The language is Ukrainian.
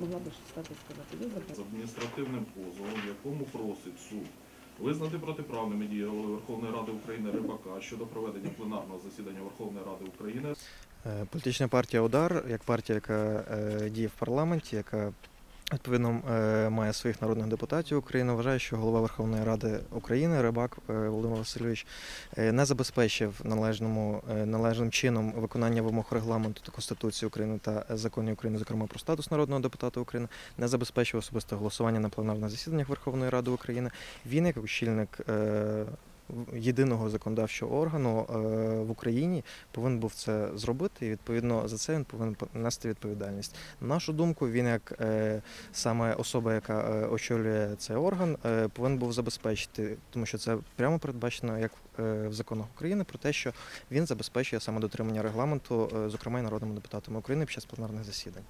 могла би щось стати сказати. Ви з адміністративним позовом, в якому просить суд визнати протиправними дії голови Верховної Ради України Рибака щодо проведення пленарного засідання Верховної Ради України Е, Політична партія Удар, як партія, яка е, діє в парламенті, яка відповідно е, має своїх народних депутатів України, вважає, що голова Верховної Ради України Рибак е, Володимир Васильович е, не забезпечив належному належним чином виконання вимог регламенту та Конституції України та законів України, зокрема про статус народного депутата України, не забезпечив особисте голосування на пленарних засіданнях Верховної Ради України. Він, як очільник єдиного законодавчого органу е, в Україні, повинен був це зробити, і відповідно за це він повинен нести відповідальність. На нашу думку, він як е, саме особа, яка е, очолює цей орган, повинен був забезпечити, тому що це прямо передбачено як в законах України про те, що він забезпечує саме дотримання регламенту, зокрема і народними депутатами України під час пленарних засідань.